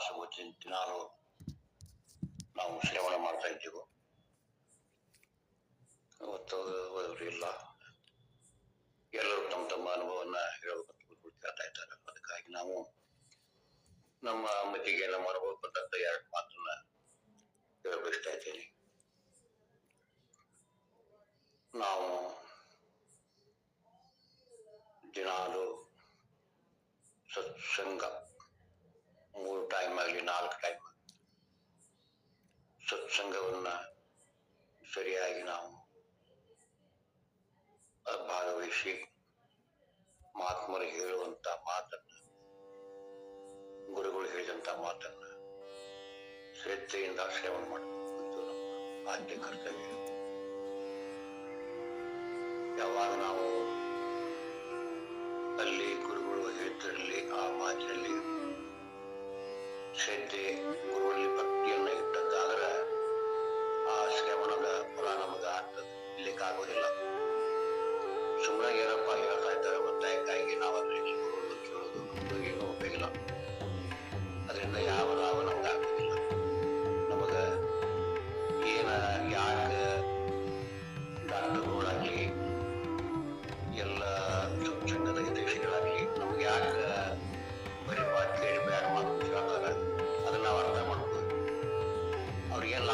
ತಾಸು ದಿನಾಲು ನಾವು ಸೇವನೆ ಮಾಡ್ತಾ ಇದ್ದೀವಿ. ಇವತ್ತು ಇಲ್ಲ. ಎಲ್ಲರೂ ತಮ್ಮ ತಮ್ಮ ಅನುಭವವನ್ನ ಹೇಳಬೇಕು ಕೇಳ್ತಾ ಇದ್ದಾರೆ. ಅದಕ್ಕಾಗಿ ನಾವು ನಮ್ಮ ಮತಿಗೆ ನಮ್ಮ ಅನುಭವ ಬಂದಂತ ಎರಡು ಮಾತನ್ನ ಹೇಳಬಯಸ್ತಾ ಇದ್ದೀನಿ. ನಾವು ದಿನಾಲು ಸತ್ಸಂಗ ಟೈಮ್ ಆಗಲಿ ನಾಲ್ಕು ಟೈಮ್ ಸತ್ಸಂಗವನ್ನ ಸರಿಯಾಗಿ ನಾವು ಭಾಗವಹಿಸಿ ಮಹಾತ್ಮರು ಹೇಳುವಂತ ಮಾತನ್ನ, ಗುರುಗಳು ಹೇಳಿದಂತ ಮಾತನ್ನ ಶ್ರದ್ಧೆಯಿಂದ ಶ್ರವಣ ಮಾಡಬೇಕು ಆದ್ಯ ಕರ್ತವ್ಯ. ಯಾವಾಗ ನಾವು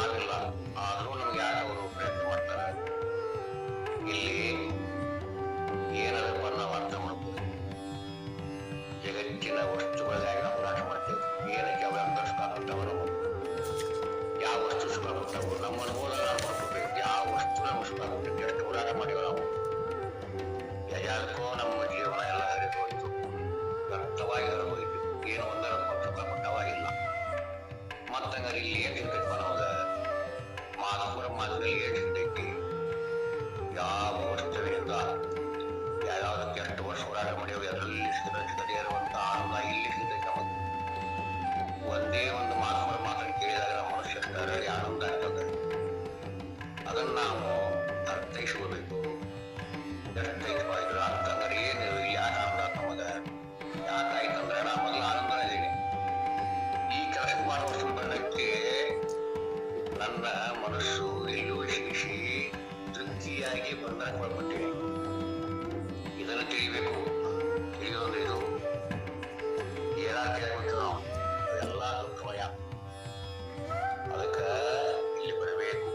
ಅವ್ರಿಗೇನು ಆದರೂ ನಮ್ಗೆ ಯಾಕೆ ಅವರು ಪ್ರಯತ್ನ ಮಾಡ್ತಾರೆ. ಇಲ್ಲಿ ಏನದಪ್ಪ ನಾವು ಅರ್ಥ ಮಾಡ್ಬೋದು. ಜಗತ್ತಿನ ವಸ್ತುಗಳಿಗಾಗಿ ನಾವು ನಾಶ ಮಾಡ್ತೇವೆ. ಏನಕ್ಕೆ ಅವು ಅಂತರಿಸ್ತಾರಂತವ ನಾವು ಯಾವ ವಸ್ತು ಸುಖ ಕೊಟ್ಟವು ನಮ್ಮ ಅನುಭವದಲ್ಲಿ ನಾವು ಮಾಡ್ಕೋಬೇಕು ಯಾವ ವಸ್ತು ನಾವು ಸುಖ ಕೊಟ್ಟೈತೆ ಎಷ್ಟು ಹೋರಾಟ ಮಾಡಿವೆ ನಾವು? ಯಾವ್ದಕ್ಕೋ ನಮ್ಮ ಜೀವನ ಎಲ್ಲ ಹರಿದು ಹೋಯಿತು. ವ್ಯರ್ಥವಾಗಿ ಹರಿದೋಯ್ತು ಏನು ಒಂದರ ಸುಖ ಕೊಟ್ಟವಾಗಿಲ್ಲ ಮತ್ತಂಗಾರೆ ಇಲ್ಲಿ ಏನ್ ಸಿಗ್ತೈತಿ ನಮಗ ಮಾತುಪುರ ಮಾತಲ್ಲಿ ಏನ್ ಸಿಗ್ತೈತಿ ಯಾವ ವಸ್ತುವಿನಿಂದ ಯಾವ್ಯಾವ್ದಕ್ಕೆ ಎಷ್ಟು ವರ್ಷ ಹೋರಾಟ ಮಾಡಿಯೋ ಅದರಲ್ಲಿ ಸಿಗದೇ ಇರುವಂತ ಆನಂದ ಇಲ್ಲಿ ಸಿಗ್ತೈತಿ ನಮಗೆ ಒಂದೇ ಒಂದು ಮಾತುಪುರ ಮಾತನ್ನು ಕೇಳಿದಾಗ ನಮ್ಮ ಮನುಷ್ಯ ಅಷ್ಟರಲ್ಲಿ ಆನಂದ ಆಗ್ತದೆ ಅದನ್ನ ನಾವು ಅರ್ಥೈಸ್ಕೋಬೇಕು ದುಃಖಮಯ ಅದಕ್ಕ ಇಲ್ಲಿ ಬರಬೇಕು.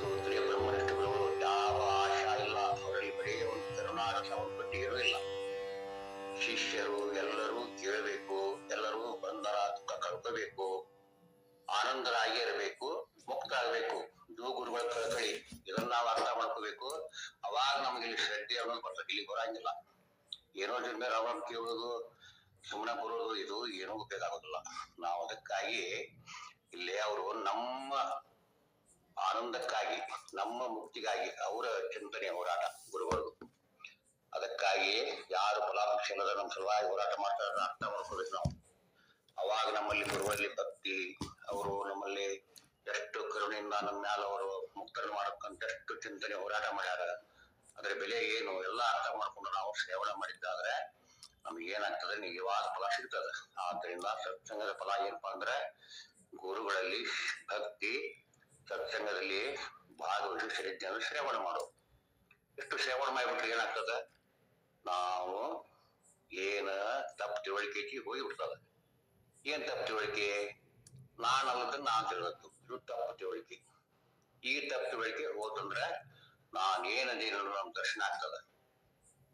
ಸೂತ್ರಿಯ ಬ್ರಹ್ಮನಿಷ್ಠಗಳು ಯಾವ ಆಶಾ ಇಲ್ಲ. ಅವರಲ್ಲಿ ಬರೀ ಒಂದು ಕರುಣಾರಸ ಉತ್ಪತ್ತಿಯೂ ಇಲ್ಲ. ಶಿಷ್ಯರು ಎಲ್ಲರೂ ಕೇಳಬೇಕು. ಎಲ್ಲರೂ ಬಂಧನ ದುಃಖ ಕಳ್ಕೋಬೇಕು. ಆನಂದರಾಗಿ ಇರಬೇಕು. ಮುಕ್ತ ಆಗಬೇಕು ಇದು ಗುರುಗಳ ಕಳಕಳಿ. ಇದನ್ನ ನಾವು ಅರ್ಥ ಮಾಡ್ಕೋಬೇಕು. ಅವಾಗ ನಮ್ಗೆ ಇಲ್ಲಿ ಶ್ರದ್ಧೆ ಅನ್ನೋದು ಬರ್ತದೆ ಇಲ್ಲಿ ಬರಂಗಿಲ್ಲ. ಏನೋ ಜನ ರಾವಣ ಕೇಳೋದು ಸುಮ್ಮನೆ ಬರೋದು ಇದು ಏನೂ ಉಪಯೋಗ ಆಗೋದಿಲ್ಲ ನಾವು ಅದಕ್ಕಾಗಿ ಇಲ್ಲಿ ಅವರು ನಮ್ಮ ಆನಂದಕ್ಕಾಗಿ, ನಮ್ಮ ಮುಕ್ತಿಗಾಗಿ, ಅವರ ಚಿಂತನೆ ಹೋರಾಟ ಗುರುಗಳು. ಅದಕ್ಕಾಗಿ ಯಾರು ಫಲಾಪೇಕ್ಷ ನಮ್ಮ ಸಲುವಾಗಿ ಹೋರಾಟ ಮಾಡ್ತಾರೆ ಅರ್ಥ ಮಾಡ್ಕೋಬೇಕು ನಾವು. ಅವಾಗ ನಮ್ಮಲ್ಲಿ ಗುರುವಲ್ಲಿ ಭಕ್ತಿ, ಅವರು ನಮ್ಮಲ್ಲಿ ಎಷ್ಟು ಕರುಣೆಯಿಂದ ನಮ್ಮ ಮ್ಯಾಲ ಅವರು ಮುಕ್ತರ ಮಾಡಕ್ಕಂತ ಎಷ್ಟು ಚಿಂತನೆ ಹೋರಾಟ ಮಾಡ್ಯಾರ, ಅದ್ರ ಬೆಲೆ ಏನು, ಎಲ್ಲ ಅರ್ಥ ಮಾಡ್ಕೊಂಡು ನಾವು ಸೇವನೆ ಮಾಡಿದ್ದಾದ್ರೆ ನಮ್ಗೆ ಏನಾಗ್ತದೆ, ನಿಜವಾದ ಫಲ ಸಿಗ್ತದೆ. ಆದ್ರಿಂದ ಸತ್ಸಂಗದ ಫಲ ಏನಪ್ಪಾ ಅಂದ್ರೆ, ಗುರುಗಳಲ್ಲಿ ಭಕ್ತಿ, ಸತ್ಸಂಗದಲ್ಲಿ ಭಾಗವಹಿಸಿ ಶ್ರದ್ಧೆಯನ್ನು ಶ್ರವಣ ಮಾಡು ಎಷ್ಟು ಶ್ರವಣ ಮಾಡಿಬಿಟ್ರೆ ಏನಾಗ್ತದೆ? ನಾವು ಏನ ತಪ್ಪು ತಿಳುವಳಿಕೆ ಐತಿ ಹೋಗಿ ಬಿಡ್ತದೆ ಏನ್ ತಪ್ಪು ತಿಳುವಳಿಕೆ? ನಾನಲ್ಲದ ನಾನ್ ತಿಳ್ಬೇಕು ಇದು ತಪ್ಪು ತಿಳುವಳಿಕೆ. ಈ ತಪ್ಪು ತಿಳುವಳಿಕೆ ಹೋತಂದ್ರೆ, ನಾನ್ ಏನದೇನು ಅನ್ನೋದು ನಮ್ ದರ್ಶನ ಆಗ್ತದೆ.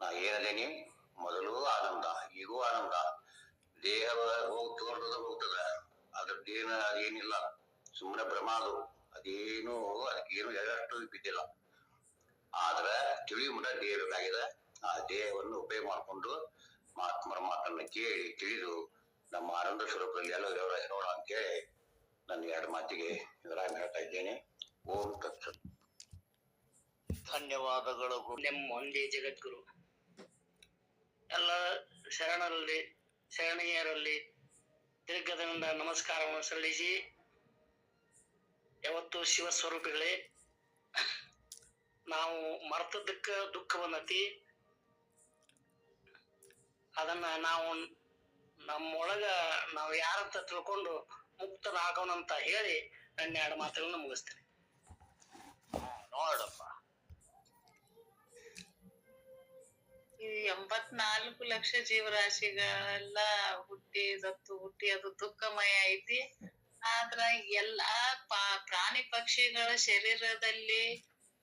ನಾ ಏನದೇನಿ ಮೊದಲು ಆನಂದ, ಈಗೂ ಆನಂದ. ದೇಹ ಹೋಗ್ತದ. ಹೋಗ್ತದ ಅದ್ರದ್ದೇನು ಅದೇನಿಲ್ಲ. ಸುಮ್ಮನೆ ಪ್ರಮಾದು. ಅದು ಅದೇನು ಅದಕ್ಕೇನು ಎಳ್ಳಷ್ಟು ಬಿದ್ದಿಲ್ಲ. ಆದ್ರೆ ತಿಳಿಯು ಮುಂದೆ ದೇಹ ಆ ದೇಹವನ್ನು ಉಪಯೋಗ ಮಾಡಿಕೊಂಡು ಮಹಾತ್ಮರ ಮಾತನ್ನ ಕೇಳಿ ತಿಳಿದು ನಮ್ಮ ಆನಂದ ಸ್ವರೂಪದಲ್ಲಿ ಎಲ್ಲ ಇರೋಣ ನೋಡ ಅಂತೇಳಿ ನನ್ನ ಎರಡು ಮಾತಿಗೆ ವಿವರ ಹೇಳ್ತಾ ಇದ್ದೇನೆ. ಓಂ ತತ್ಸ ಧನ್ಯವಾದಗಳು ನಿಮ್ಮ ನಮ್ಮ ಒಂದೇ ಜಗದ್ಗುರು. ಎಲ್ಲ ಶರಣರಲ್ಲಿ, ಶರಣೀಯರಲ್ಲಿ ದೀರ್ಘದಿಂದ ನಮಸ್ಕಾರವನ್ನು ಸಲ್ಲಿಸಿ, ಯಾವತ್ತು ಶಿವಸ್ವರೂಪಿಗಳೇ, ನಾವು ಮರ್ತದಕ್ಕ ಬಂದತಿ ಅದನ್ನ ನಾವು ನಮ್ಮೊಳಗ ನಾವು ಯಾರಂತ ತಿಳ್ಕೊಂಡು ಮುಕ್ತನಾಗೋಣ ಅಂತ ಹೇಳಿ ನನ್ನ ಎರಡು ಮಾತುಗಳನ್ನ ಮುಗಿಸ್ತೇನೆ. ಲಕ್ಷ ಜೀವರಾಶಿಗಳೆಲ್ಲ ಹುಟ್ಟಿ, ದತ್ತು ಹುಟ್ಟಿ, ಅದು ದುಃಖಮಯ ಐತಿ. ಆದ್ರ ಎಲ್ಲಾ ಪ್ರಾಣಿ ಪಕ್ಷಿಗಳ ಶರೀರದಲ್ಲಿ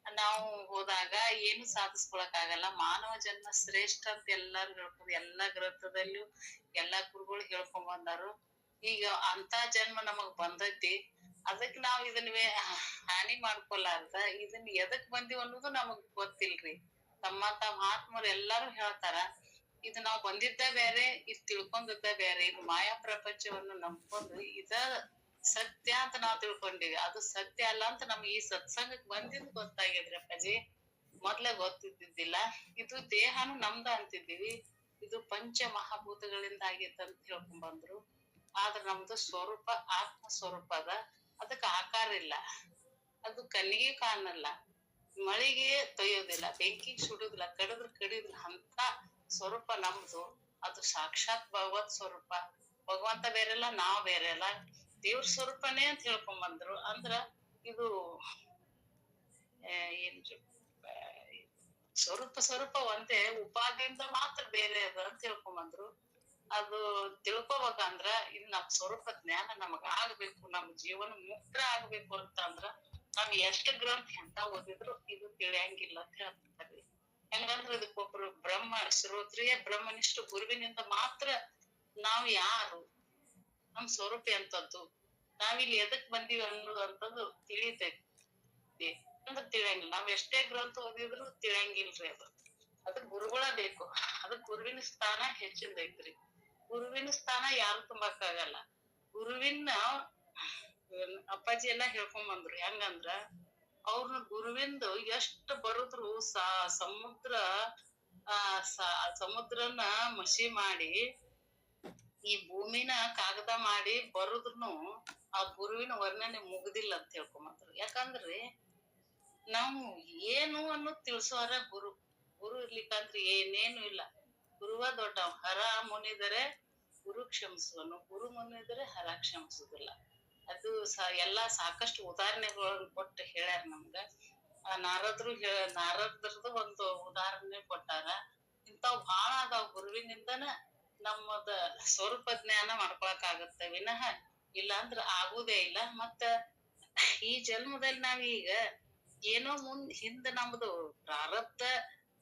ನಾವು ಹೋದಾಗ ಏನು ಸಾಧಿಸ್ಕೊಳಕ್ ಆಗಲ್ಲ ಮಾನವ ಜನ್ಮ ಶ್ರೇಷ್ಠ ಅಂತ ಎಲ್ಲಾರು ಹೇಳ್ಕೊಂಡು, ಎಲ್ಲಾ ಗ್ರಂಥದಲ್ಲೂ ಎಲ್ಲಾ ಗುರುಗಳು ಹೇಳ್ಕೊಂಡ್ ಬಂದಾರು. ಈಗ ಅಂತ ಜನ್ಮ ನಮಗ್ ಬಂದೈತಿ. ಅದಕ್ ನಾವ್ ಇದನ್ನ ಹಾನಿ ಮಾಡ್ಕೊಲಾರ್ದ. ಇದನ್ನ ಎದಕ್ ಬಂದಿವ್ ಅನ್ನೋದು ನಮಗ್ ಗೊತ್ತಿಲ್ರಿ. ತಮ್ಮ ತಮ್ಮ ಆತ್ಮರು ಎಲ್ಲಾರು ಹೇಳ್ತಾರ. ಇದು ನಾವ್ ಬಂದಿದ್ದ ಬೇರೆ, ಇದ್ ತಿಳ್ಕೊಂಡಿದ್ದ ಬೇರೆ, ಇದು ಮಾಯಾ ಪ್ರಪಂಚವನ್ನು ನಂಬ್ಕೊಂಡು ಇದ ಸತ್ಯ ಅಂತ ನಾವ್ ತಿಳ್ಕೊಂಡಿವಿ. ಅದು ಸತ್ಯ ಅಲ್ಲ ಅಂತ ನಮ್ಗೆ ಈ ಸತ್ಸಂಗಕ್ ಬಂದಿದ್ ಗೊತ್ತಾಗಿದ್ರಿ ಅಪ್ಪಾಜಿ. ಮೊದ್ಲೇ ಗೊತ್ತಿದ್ದಿದ್ದಿಲ್ಲ. ಇದು ದೇಹನು ನಮ್ದ ಅಂತಿದ್ದೀವಿ. ಇದು ಪಂಚ ಮಹಾಭೂತಗಳಿಂದ ಆಗೈತೆ ಅಂತ ಹೇಳ್ಕೊಂಡ್ ಬಂದ್ರು. ಆದ್ರ ನಮ್ದು ಸ್ವರೂಪ ಆತ್ಮ ಸ್ವರೂಪ ಅದ. ಅದಕ್ಕೆ ಆಕಾರ ಇಲ್ಲ. ಅದು ಕಣ್ಣಿಗೆ ಕಾಣಲ್ಲ. ಮಳೆಗೆ ತೊಯ್ಯೋದಿಲ್ಲ. ಬೆಂಕಿಗೆ ಸುಡುದಿಲ್ಲ. ಕಡಿದ್ರ ಕಡಿದ್ರ ಅಂತ ಸ್ವರೂಪ ನಮ್ದು, ಅದು ಸಾಕ್ಷಾತ್ ಭಗವತ್ ಸ್ವರೂಪ. ಭಗವಂತ ಬೇರೆಲ್ಲ, ನಾವ್ ಬೇರೆ ಅಲ್ಲ ದೇವ್ರ ಸ್ವರೂಪನೇ ಅಂತ ಹೇಳ್ಕೊಂಡ್ ಬಂದ್ರು ಅಂದ್ರ ಇದು ಏನ್ರಿ ಸ್ವರೂಪ ಸ್ವರೂಪ ಒಂದೇ ಉಪಾಧಿಯಿಂದ ಮಾತ್ರ ಬೇರೆ ಅದ ಅಂತ ಹೇಳ್ಕೊಂಡ್ ಬಂದ್ರು ಅದು ತಿಳ್ಕೊಬೇಕಂದ್ರ ಇದು ನಮ್ ಸ್ವರೂಪ ಜ್ಞಾನ ನಮಗ್ ಆಗ್ಬೇಕು, ನಮ್ ಜೀವನ ಮುಕ್ತ ಆಗ್ಬೇಕು ಅಂತ ಅಂದ್ರ, ನಾವ್ ಎಷ್ಟ್ ಗ್ರಂಥ ಎಂತ ಓದಿದ್ರು ಇದು ತಿಳಿಯಂಗಿಲ್ಲ ಅಂತ ಹೇಳ್ತಾರೆ. ಹೆಂಗಂದ್ರ ಇದಕ್ಕೊಬ್ರು ಶ್ರೋತ್ರಿಯ ಬ್ರಹ್ಮನಿಷ್ಠ ಗುರುವಿನಿಂದ ಮಾತ್ರ ನಾವು ಯಾರು? ನಮ್ ಸ್ವರೂಪ ಎಂತದ್ದು? ನಾವಿಲ್ಲಿ ಎದಕ್ ಬಂದೀವಿ ಅನ್ನೋದು ಅಂತದ್ದು ತಿಳಿತೈತಿ ಅಂದ್ರೆ ತಿಳಿಯಂಗಿಲ್ಲ. ನಾವ್ ಎಷ್ಟೇ ಗ್ರಂಥ ಓದಿದ್ರು ತಿಳಿಯಂಗಿಲ್ರಿ ಅದು. ಅದಕ್ ಗುರುಗಳ ಬೇಕು. ಅದಕ್ ಗುರುವಿನ ಸ್ಥಾನ ಹೆಚ್ಚಿಂದ ಐತ್ರಿ. ಗುರುವಿನ ಸ್ಥಾನ ಯಾರು ತುಂಬಕ್ಕಾಗಲ್ಲ. ಗುರುವಿನ ಅಪ್ಪಾಜಿ ಎಲ್ಲಾ ಹೇಳ್ಕೊಂಡ್ ಬಂದ್ರು. ಹೆಂಗಂದ್ರ ಅವ್ರನ್ನ ಗುರುವಿಂದ ಎಷ್ಟ್ ಬರುದ್ರು ಸಾ ಸಮುದ್ರ ಆ ಸಮುದ್ರನ ಮಸಿ ಮಾಡಿ, ಈ ಭೂಮಿನ ಕಾಗದ ಮಾಡಿ ಬರುದ್ರುನು ಆ ಗುರುವಿನ ವರ್ಣನೆ ಮುಗ್ದಿಲ್ಲ ಅಂತ ಹೇಳ್ಕೊಂಬಂದ್ರು. ಯಾಕಂದ್ರೆ ನಾವು ಏನು ಅನ್ನೋದ್ ತಿಳ್ಸೋರ ಗುರು ಗುರು ಇರ್ಲಿಕ್ಕಂದ್ರೆ ಏನೇನು ಇಲ್ಲ. ಗುರುವ ದೊಡ್ಡ ಹರ ಮುನಿದರೆ ಗುರು ಕ್ಷಮಿಸುವನು, ಗುರು ಮುನಿದರೆ ಹರ ಕ್ಷಮಿಸುದಿಲ್ಲ ಅದು ಸ, ಎಲ್ಲಾ ಸಾಕಷ್ಟು ಉದಾಹರಣೆಗಳನ್ನ ಕೊಟ್ಟು ಹೇಳ್ಯಾರ ನಮ್ಗ. ಆ ನಾರದ್ರು ನಾರದ್ರದ್ದು ಒಂದು ಉದಾಹರಣೆ ಕೊಟ್ಟಾರ. ಇಂಥವ್ ಭಾಳ ಅದಾವ ಗುರುವಿನಿಂದನ ನಮ್ಮದ ಸ್ವರೂಪ ಜ್ಞಾನ ಮಾಡ್ಕೊಳಕ್ ಆಗತ್ತ ವಿನಃ ಇಲ್ಲಾಂದ್ರ ಆಗುದೇ ಇಲ್ಲ. ಮತ್ತ ಈ ಜನ್ಮದಲ್ಲಿ ನಾವೀಗ ಏನೋ ಮುಂದ್ ಹಿಂದ ನಮ್ದು ಪ್ರಾರಬ್ಧ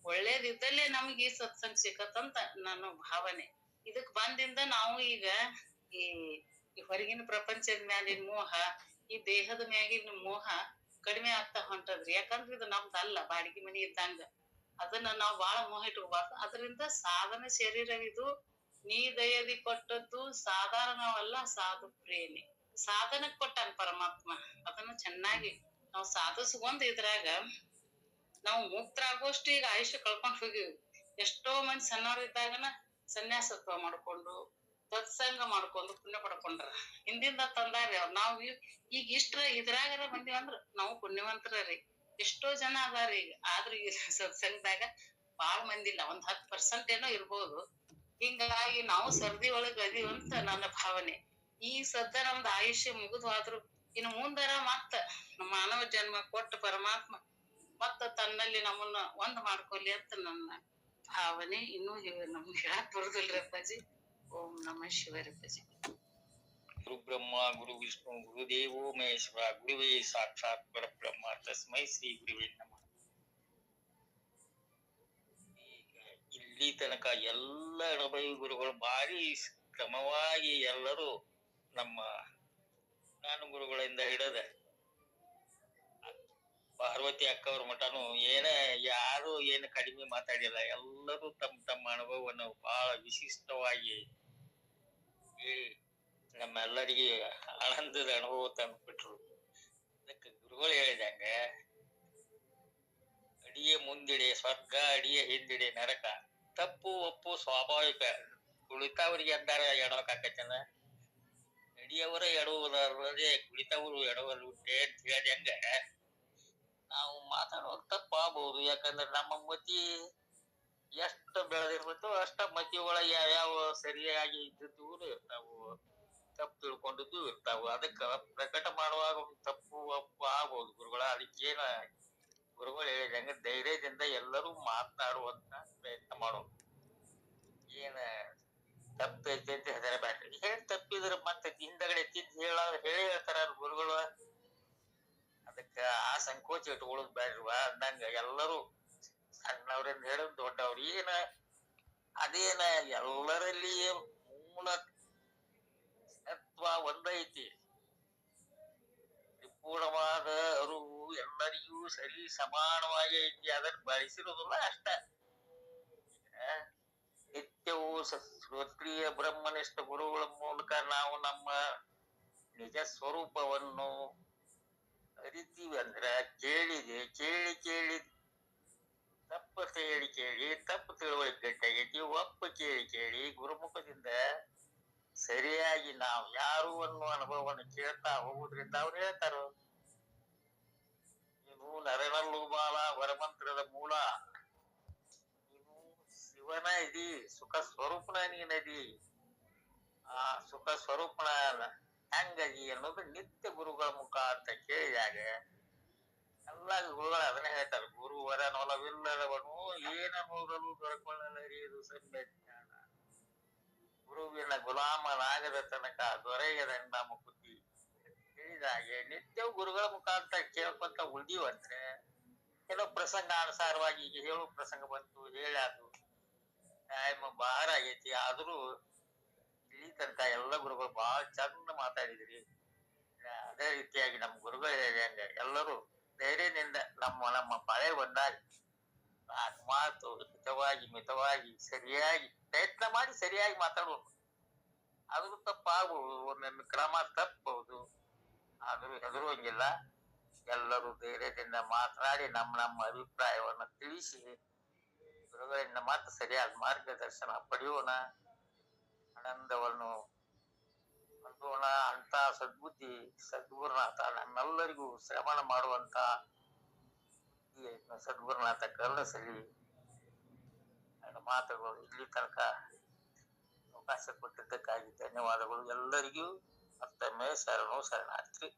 ಒಳ್ಳೇದಿದ್ದಲ್ಲೇ ನಮ್ಗೆ ಈ ಸತ್ಸಂಗ ಸಿಕ್ಕತ್ತಂತ ನನ್ನ ಭಾವನೆ. ಇದಕ್ ಬಂದಿಂದ ನಾವು ಈಗ ಈ ಈ ಹೊರಗಿನ ಪ್ರಪಂಚದ ಮ್ಯಾಲಿನ ಮೋಹ, ಈ ದೇಹದ ಮ್ಯಾಗಿನ ಮೋಹ ಕಡಿಮೆ ಆಗ್ತಾ ಹೊಂಟದ್ರಿ. ಯಾಕಂದ್ರೆ ಇದು ನಮ್ದಲ್ಲ ಬಾಡಿಗೆ ಮನಿ ಇದ್ದಂಗ. ಅದನ್ನ ನಾವು ಬಾಳ ಮೋಹ ಇಟ್ಕೋಬಾರ್ದು. ಅದರಿಂದ ಸಾಧನ ಶರೀರವಿದು ನೀ ದಯದಿ ಕೊಟ್ಟದ್ದು ಸಾಧಾರಣವಲ್ಲ ಸಾಧು ಪ್ರೇಮಿ. ಸಾಧನಕ್ ಕೊಟ್ಟಾನ ಪರಮಾತ್ಮ. ಅದನ್ನ ಚೆನ್ನಾಗಿ ನಾವು ಸಾಧಿಸ್ಕೊಂಡ್ ಇದ್ರಾಗ ನಾವು ಮುಕ್ತರಾಗುವಷ್ಟು ಈಗ ಆಯುಷ್ಯ ಕಳ್ಕೊಂಡು ಹೋಗಿವಿ. ಎಷ್ಟೋ ಮಂದಿ ಸಣ್ಣವರಿದ್ದಾಗನ ಸನ್ಯಾಸತ್ವ ಮಾಡ್ಕೊಂಡು ಸತ್ಸಂಗ ಮಾಡ್ಕೊಂಡು ಪುಣ್ಯ ಪಡ್ಕೊಂಡ್ರ. ಹಿಂದಿಂದ ತಂದಾರಿ ಅವ್ರ. ನಾವ್ ಈಗ ಇಷ್ಟ್ರ ಇದ್ರಾಗರ ಬಂದಿವ ಅಂದ್ರ ನಾವು ಪುಣ್ಯವಂತರ ರೀ ಎಷ್ಟೋ ಜನ ಅದಾರಿ ಈಗ. ಆದ್ರ ಈ ಸತ್ಸಂಗದಾಗ ಬಾಳ್ ಮಂದಿ ಇಲ್ಲ. ಒಂದ್ ಹತ್ತ್ ಪರ್ಸೆಂಟ್ ಏನೋ ಇರ್ಬೋದು. ಹಿಂಗಾಗಿ ನಾವು ಸರ್ದಿ ಒಳಗ್ ಅಂತ ನನ್ನ ಭಾವನೆ. ಈ ಸದ್ದ ನಮ್ದು ಆಯುಷ್ಯ ಮುಗಿದ್ವಾದ್ರು ಇನ್ನು ಮುಂದರ ಮತ್ತ ನಮ್ಮ ಮಾನವ ಜನ್ಮ ಕೊಟ್ಟ ಪರಮಾತ್ಮ ಮತ್ತ ತನ್ನಲ್ಲಿ ನಮ್ಮನ್ನ ಒಂದ್ ಮಾಡ್ಕೊಲಿ ಅಂತ ನನ್ನ ಭಾವನೆ. ಇನ್ನೂ ನಮ್ಗೆ ಹೇಳಕ್ ಬರುದಿಲ್ರಿ ಅಪ್ಪಾಜಿ. ಓಂ ನಮ ಶಿವರಿ ಅಪ್ಪಾಜಿ ಗುರು ಬ್ರಹ್ಮ ಗುರು ವಿಷ್ಣು, ಗುರುದೇವೋ ಮಹೇಶ್ವರ, ಗುರುವೇ ಸಾಕ್ಷಾತ್ ಪರಬ್ರಹ್ಮ, ತಸ್ಮೈ ಶ್ರೀ ಗುರುವೇ ನಮಃ. ಇಲ್ಲಿ ತನಕ ಎಲ್ಲ ಎಡಬೈ ಗುರುಗಳು ಭಾರಿ ಕ್ರಮವಾಗಿ ಎಲ್ಲರೂ ನಮ್ಮ ನಾನು ಗುರುಗಳಿಂದ ಹಿಡದ ಪಾರ್ವತಿ ಅಕ್ಕವ್ರ ಮಠನು ಏನ ಯಾರು ಏನು ಕಡಿಮೆ ಮಾತಾಡಿಲ್ಲ. ಎಲ್ಲರೂ ತಮ್ಮ ತಮ್ಮ ಅನುಭವವನ್ನು ಬಹಳ ವಿಶಿಷ್ಟವಾಗಿ ಹೇಳಿ ನಮ್ಮೆಲ್ಲರಿಗೆ ಆನಂದದ ಅನುಭವ ತಂದ್ಬಿಟ್ರು ಅದಕ್ಕೆ ಗುರುಗಳು ಹೇಳಿದಂಗ ಅಡಿಯ ಮುಂದಿಡೆ ಸ್ವರ್ಗ ಅಡಿಯ ಹಿಂದಿಡೆ ನರಕ ತಪ್ಪು ಒಪ್ಪು ಸ್ವಾಭಾವಿಕ ಕುಳಿತವರಿಗೆ ಅಂದಾರ ಎಡವಕ್ಕಾಕತ್ತನ ನಡಿಯವರ ಎಡವುವುದರದೇ ಕುಳಿತವರು ಎಡವಲ್ಲುಂಟೆ ಅಂತ ಹೇಳಿದಂಗ ನಾವು ಮಾತಾಡುವಾಗ ತಪ್ಪಾಗಬಹುದು ಯಾಕಂದ್ರೆ ನಮ್ಮ ಮತಿ ಎಷ್ಟು ಬೆಳೆದಿರ್ಬೇಕು ಅಷ್ಟ ಮತಿ ಒಳಗೆ ಯಾವ್ಯಾವ ಸರಿಯಾಗಿ ಇದ್ದಿದ್ದು ಇರ್ತಾವು. ತಪ್ಪು ತಿಳ್ಕೊಂಡಿದ್ದು ಇರ್ತಾವು. ಅದಕ್ಕ ಪ್ರಕಟ ಮಾಡುವಾಗ ತಪ್ಪು ಅಪ್ಪು ಆಗ್ಬೋದು ಗುರುಗಳ. ಅದಕ್ಕೇನ ಗುರುಗಳು ಹೇಳಿದಂಗ ಧೈರ್ಯದಿಂದ ಎಲ್ಲರೂ ಮಾತನಾಡುವಂತ ಪ್ರಯತ್ನ ಮಾಡೋದು. ಏನ ತಪ್ಪೈತಿ ಅಂತ ಹೆದರಬೇಡ್ರಿ ಹೇಳಿ ತಪ್ಪಿದ್ರೆ ಮತ್ತೆ ಹಿಂದಗಡೆ ತಿದ್ದು ಹೇಳ, ಹೇಳಿ ಹೇಳ್ತಾರ ಗುರುಗಳು. ಅದಕ್ಕ ಆ ಸಂಕೋಚ ಇಟ್ಕೊಳ್ಳೋದು ಬೇಡ್ರಿ ಅಂದಂಗ ಎಲ್ಲರೂ ಸಣ್ಣವ್ರಿಂದ ಹಿಡಿದು ದೊಡ್ಡವ್ರು, ಏನ ಅದೇನ ಎಲ್ಲರಲ್ಲಿ ಮೂಲ ತತ್ವ ಒಂದೈತಿ. ಪರಿಪೂರ್ಣವಾದ ಅರಿವು ಎಲ್ಲರಿಗೂ ಸರಿ ಸಮಾನವಾಗಿ ಐತಿ ಅದನ್ನ ಬಳಸಿರೋದಿಲ್ಲ ಅಷ್ಟ. ನಿತ್ಯವೂ ಶ್ರೋತ್ರಿಯ ಬ್ರಹ್ಮನಿಷ್ಠ ಗುರುಗಳ ಮೂಲಕ ನಾವು ನಮ್ಮ ನಿಜ ಸ್ವರೂಪವನ್ನು ಅರಿತೀವಿ ಅಂದ್ರ ಕೇಳಿದೆ, ಕೇಳಿ ಕೇಳಿ ತಪ್ಪು ಕೇಳಿ ಕೇಳಿ, ತಪ್ಪು ತಿಳುವಳಿಕೆ ಗಟ್ಟಾಗೈತಿ ಒಪ್ಪು ಕೇಳಿ ಕೇಳಿ, ಗುರುಮುಖದಿಂದ ಸರಿಯಾಗಿ ನಾವು ಯಾರು ಅನ್ನುವ ಅನುಭವವನ್ನು ಕೇಳ್ತಾ ಹೋಗುದ್ರಿಂದ ಅವ್ರು ಹೇಳ್ತಾರ. ನೀನು ನರನಲ್ಲೂ ಬಾಲ, ವರಮಂತ್ರದ ಮೂಲ. ನೀನು ಶಿವನ ಇದಿ, ಸುಖ ಸ್ವರೂಪನ ನೀನದಿ ಆ ಸುಖ ಸ್ವರೂಪನ ಹೆಂಗದಿ ಅನ್ನೋದು ನಿತ್ಯ ಗುರುಗಳ ಮುಖ ಅಂತ ಕೇಳಿದಾಗ ಎಲ್ಲ ಗುರುಗಳು ಅದನ್ನ ಹೇಳ್ತಾರೆ. ಗುರುವರ ನೊಲವಿಲ್ಲದವನು ಏನ ನೋಡಲು ಇದು ಸಮ್ಯ ಜ್ಞಾನ ಗುರುವಿನ ಗುಲಾಮನಾಗದ ತನಕ ದೊರೆಯದ ನಮ್ಮ ಬುದ್ಧಿ ಹೇಳಿದಾಗೆ ನಿತ್ಯವೂ ಗುರುಗಳ ಮುಖಾಂತರ ಕೇಳ್ಕೊಂತ ಉಳಿದೀವಂದ್ರೆ ಕೆಲವು ಪ್ರಸಂಗ ಅನುಸಾರವಾಗಿ ಈಗ ಹೇಳು ಪ್ರಸಂಗ ಬಂತು ಹೇಳ್ಯಾದು ಟೈಮ್ ಬಾರ ಆಗೈತಿ. ಆದ್ರೂ ತನಕ ಎಲ್ಲ ಗುರುಗಳು ಬಹಳ ಚಂದ ಮಾತಾಡಿದ್ರಿ. ಅದೇ ರೀತಿಯಾಗಿ ನಮ್ಮ ಗುರುಗಳು ಹೇಳಿದಂಗ ಎಲ್ಲರೂ ಧೈರ್ಯದಿಂದ ನಮ್ಮ ನಮ್ಮ ಬಾಳೆ ಬಂದಾಗ ನಾನು ಮಾತು ಹಿತವಾಗಿ ಮಿತವಾಗಿ, ಸರಿಯಾಗಿ, ಪ್ರಯತ್ನ ಮಾಡಿ ಸರಿಯಾಗಿ ಮಾತಾಡೋದು ಆದ್ರೂ ತಪ್ಪಾಗ್ಬೋದು ಒಂದೊಂದು ಕ್ರಮ ತಪ್ಪಬಹುದು ಆದ್ರೂ ಹೆದರುವಂಗಿಲ್ಲ. ಎಲ್ಲರೂ ಧೈರ್ಯದಿಂದ ಮಾತನಾಡಿ ನಮ್ಮ ನಮ್ಮ ಅಭಿಪ್ರಾಯವನ್ನು ತಿಳಿಸಿ, ಗುರುಗಳಿಂದ ಮಾತ್ರ ಸರಿಯಾದ ಮಾರ್ಗದರ್ಶನ ಪಡೆಯೋಣ. ಆನಂದವನ್ನು ಹೊಂದೋಣ ಅಂತ ಸದ್ಬುದ್ಧಿ, ಸದ್ಗುರುನಾಥ, ನಮ್ಮೆಲ್ಲರಿಗೂ ಶ್ರವಣ ಮಾಡುವಂತ ಸದ್ಗುರುನಾಥ ಕರುಣಿಸಲಿ ನನ್ನ ಮಾತುಗಳು ಇಲ್ಲಿ ತನಕ ಅವಕಾಶ ಕೊಟ್ಟಿದ್ದಕ್ಕಾಗಿ ಧನ್ಯವಾದಗಳು. ಎಲ್ಲರಿಗೂ ಮತ್ತೊಮ್ಮೆ ಶರಣು ಶರಣಾರ್ಥಿ.